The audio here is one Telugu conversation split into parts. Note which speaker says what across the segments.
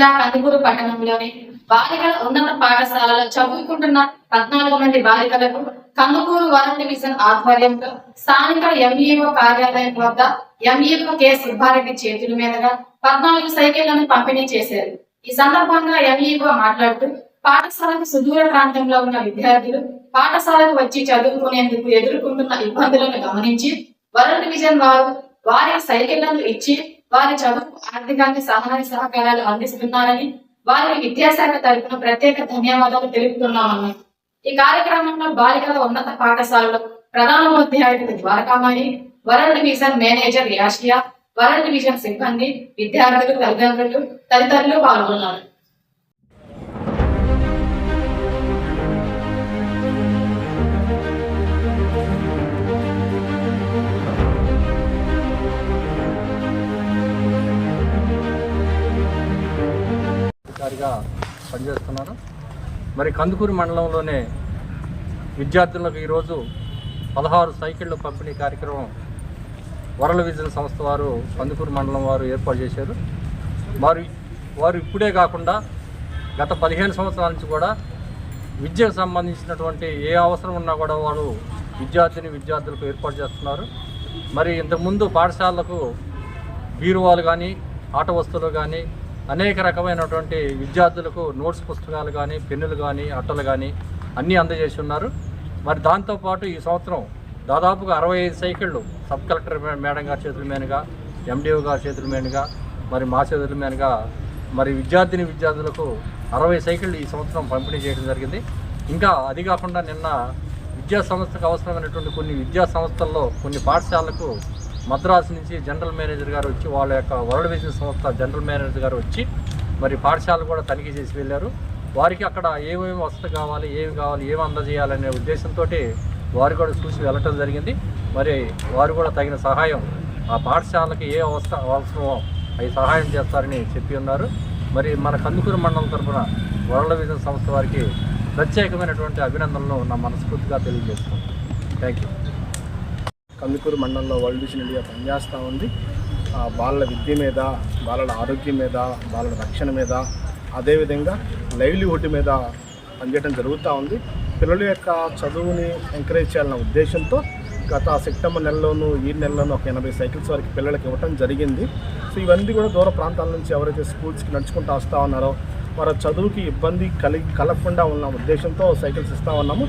Speaker 1: జిల్లా కందుకూరు పట్టణంలోని బాలికల ఉన్నత పాఠశాలలో చదువుకుంటున్న పద్నాలుగు మంది బాలికలకు కందుకూరు వరల్డ్ డివిజన్ ఆధ్వర్యంలో స్థానిక ఎంఈఓ కార్యాలయం వద్ద ఎంఈఓ కె. సుబ్బారెడ్డి చేతుల మీదుగా పద్నాలుగు సైకిళ్ళను పంపిణీ చేశారు. ఈ సందర్భంగా ఎంఈఓ మాట్లాడుతూ పాఠశాలకు సుదూర ప్రాంతంలో ఉన్న విద్యార్థులు పాఠశాలకు వచ్చి చదువుకునేందుకు ఎదుర్కొంటున్న ఇబ్బందులను గమనించి వరల్డ్ డివిజన్ వారు వారి సైకిళ్ళను ఇచ్చి వారి చదువుకు ఆర్థికంగా సహాయ సహకారాలు అందిస్తున్నారని వారికి విద్యాశాఖ తరపున ప్రత్యేక ధన్యవాదాలు తెలుపుతున్నామని. ఈ కార్యక్రమంలో బాలికల ఉన్నత పాఠశాలలో ప్రధానోపాధ్యాయుడు Dwarakamani world division manager Asia world division సిబ్బంది విద్యార్థులు తల్లిదండ్రులు తదితరులు పాల్గొన్నారు.
Speaker 2: అధికారిగా పనిచేస్తున్నాను మరి కందుకూరు మండలంలోనే విద్యార్థులకు ఈరోజు పదహారు సైకిళ్ళు పంపిణీ కార్యక్రమం వరల విజన్ సంస్థ వారు కందుకూరు మండలం వారు ఏర్పాటు చేశారు. వారు వారు ఇప్పుడే కాకుండా గత పదిహేను సంవత్సరాల నుంచి కూడా విద్యకు సంబంధించినటువంటి ఏ అవసరం ఉన్నా కూడా వారు విద్యార్థిని విద్యార్థులకు ఏర్పాటు చేస్తున్నారు. మరి ఇంతకుముందు పాఠశాలలకు బీరువాలు కానీ ఆట వస్తువులు కానీ అనేక రకమైనటువంటి విద్యార్థులకు నోట్స్ పుస్తకాలు కానీ పెన్నులు కానీ అట్టలు కానీ అన్నీ అందజేసి ఉన్నారు. మరి దాంతోపాటు ఈ సంవత్సరం దాదాపుగా అరవై ఐదు సైకిళ్ళు సబ్ కలెక్టర్ మేడం గారి చేతుల మీదుగా ఎండిఓ గారి చేతుల మీదుగా మరి మా చేతుల మీదుగా మరి విద్యార్థిని విద్యార్థులకు అరవై సైకిళ్ళు ఈ సంవత్సరం పంపిణీ చేయడం జరిగింది. ఇంకా అది కాకుండా నిన్న విద్యా సంస్థకు అవసరమైనటువంటి కొన్ని విద్యా సంస్థల్లో కొన్ని పాఠశాలలకు మద్రాసు నుంచి జనరల్ మేనేజర్ గారు వచ్చి వాళ్ళ యొక్క వరల్డ్ విజన్ సంస్థ జనరల్ మేనేజర్ గారు వచ్చి మరి పాఠశాల కూడా తనిఖీ చేసి వెళ్ళారు. వారికి అక్కడ ఏమేమి వసతి కావాలి ఏమి కావాలి ఏమి అందజేయాలనే ఉద్దేశంతో వారు కూడా చూసి వెళ్ళటం జరిగింది. మరి వారు కూడా తగిన సహాయం ఆ పాఠశాలకి ఏ అవస్థ అవసరమో అవి సహాయం చేస్తారని చెప్పి ఉన్నారు. మరి మన కందుకూరు మండలం తరఫున వరల్డ్ విజన్ సంస్థ వారికి ప్రత్యేకమైనటువంటి అభినందనలు నా మనస్ఫూర్తిగా తెలియజేస్తున్నాను. థ్యాంక్ యూ
Speaker 3: కందుకూరు మండలంలో వరల్డ్ విజన్ ఇండియా పనిచేస్తూ ఉంది. బాలల విద్య మీద బాలల ఆరోగ్యం మీద బాలల రక్షణ మీద అదేవిధంగా లైవ్లీహుడ్ మీద పనిచేయడం జరుగుతూ ఉంది. పిల్లల యొక్క చదువుని ఎంకరేజ్ చేయాలన్న ఉద్దేశంతో గత సెప్టెంబర్ నెలలోనూ ఈ నెలలోనూ ఒక ఎనభై సైకిల్స్ వరకు పిల్లలకి ఇవ్వటం జరిగింది. సో ఇవన్నీ కూడా దూర ప్రాంతాల నుంచి ఎవరైతే స్కూల్స్కి నడుచుకుంటూ వస్తూ ఉన్నారో వారి చదువుకి ఇబ్బంది కలిగి కలగకుండా ఉన్న. ఉద్దేశంతో సైకిల్స్ ఇస్తూ ఉన్నాము.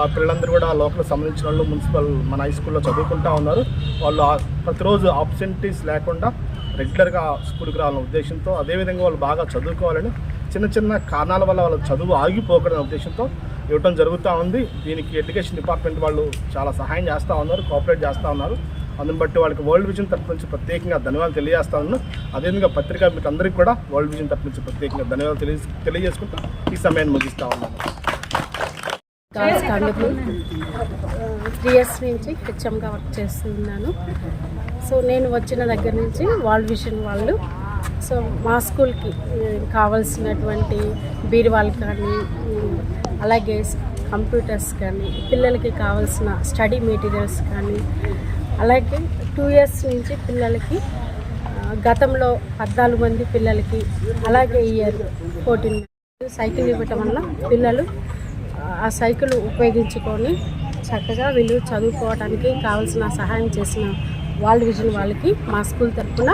Speaker 3: ఆ పిల్లలందరూ కూడా లోకల్ సంబంధించిన వాళ్ళు మున్సిపల్ మన హై స్కూల్లో చదువుకుంటూ ఉన్నారు. వాళ్ళు ప్రతిరోజు ఆబ్సెంటీస్ లేకుండా రెగ్యులర్గా స్కూల్కి రావాలన్న ఉద్దేశంతో అదేవిధంగా వాళ్ళు బాగా చదువుకోవాలని చిన్న చిన్న కారణాల వల్ల వాళ్ళ చదువు ఆగిపోకూడదనే ఉద్దేశంతో ఇవ్వటం జరుగుతూ ఉంది. దీనికి ఎడ్యుకేషన్ డిపార్ట్మెంట్ వాళ్ళు చాలా సహాయం చేస్తూ ఉన్నారు కోఆపరేట్ చేస్తూ ఉన్నారు. అందుని బట్టి వాళ్ళకి వరల్డ్ విజన్ తరపు నుంచి ప్రత్యేకంగా ధన్యవాదాలు తెలియజేస్తా ఉన్నాను అదేవిధంగా పత్రికా మీకు అందరికీ కూడా వరల్డ్ విజన్ తరపు నుంచి ప్రత్యేకంగా ధన్యవాదాలు తెలియ తెలియజేసుకుంటూ ఈ సమయాన్ని ముగిస్తా ఉన్నాను.
Speaker 4: దాస్ త్రీ ఇయర్స్ నుంచి హెచ్ఎంగా వర్క్ చేస్తున్నాను. సో నేను వచ్చిన దగ్గర నుంచి వరల్డ్ విజన్ వాళ్ళు సో మా స్కూల్కి కావాల్సినటువంటి బీరువాలు కానీ అలాగే కంప్యూటర్స్ కానీ పిల్లలకి కావాల్సిన స్టడీ మెటీరియల్స్ కానీ అలాగే టూ ఇయర్స్ నుంచి పిల్లలకి గతంలో పద్నాలుగు మంది పిల్లలకి అలాగే ఇయర్ ఫోర్టీన్ సైకిల్ ఇవ్వటం వల్ల పిల్లలు ఆ సైకిల్ ఉపయోగించుకొని చక్కగా వీళ్ళు చదువుకోవడానికి కావాల్సిన సహాయం చేసిన వరల్డ్ విజన్ వాళ్ళకి మా స్కూల్ తరఫున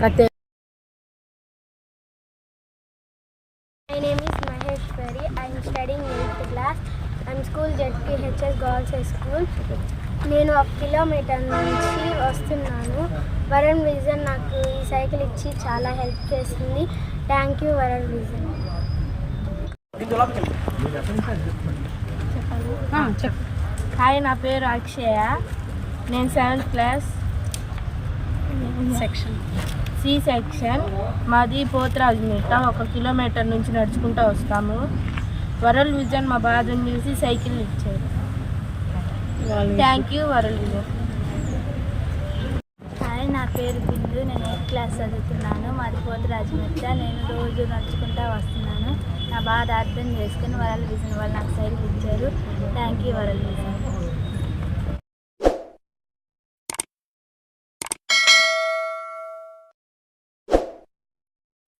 Speaker 4: ప్రత్యేక
Speaker 5: My name is Maheshwari. I am studying 8th class. I school ZPHS Girls High School. నేను ఒక కిలోమీటర్ నుంచి వస్తున్నాను. వరుణ్ విజన్ నాకు ఈ సైకిల్ ఇచ్చి చాలా హెల్ప్ చేస్తుంది. Thank you World Vision.
Speaker 6: Hi నా పేరు అక్షయ. నేను seventh class
Speaker 4: section.
Speaker 6: C section. మాది పోతురాజు మిట్ట. ఒక కిలోమీటర్ నుంచి నడుచుకుంటూ వస్తాము. వరల్ విజన్ మా బాధను చూసి సైకిల్ ఇచ్చారు. Thank you World Vision
Speaker 5: hi నా పేరు బిందు. నేను ఎయిత్ క్లాస్ చదువుతున్నాను. మాది పోతురాజు మిట్ట నేను రోజు నడుచుకుంటూ వస్తున్నాను. నా బాధ అర్థం చేసుకుని వరల్ విజన్ వాళ్ళు నాకు సైడ్ ఇచ్చారు. Thank you World vision